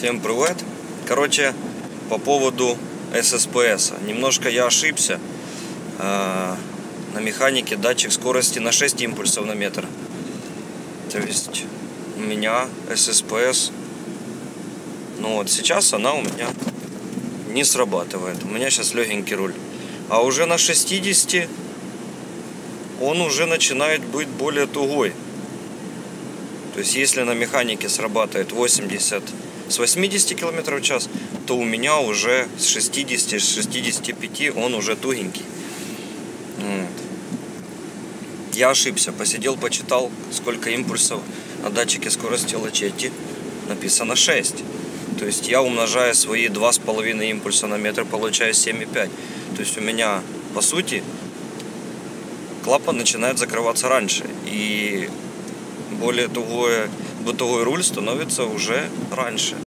Всем привет. Короче, по поводу ССПС. Немножко я ошибся. Э, На механике датчик скорости на 6 импульсов на метр. То есть у меня ССПС. Ну вот сейчас она у меня не срабатывает. У меня сейчас легенький руль. А уже на 60 он уже начинает быть более тугой. То есть если на механике срабатывает 80 с 80 км в час, то у меня уже с 60, с 65 он уже тугенький. Вот. Я ошибся, посидел, почитал, сколько импульсов на датчике скорости Лачетти. Написано 6. То есть я умножая свои 2,5 импульса на метр, получаю 7,5. То есть у меня, по сути, клапан начинает закрываться раньше. И более тугое, тугой руль становится уже раньше.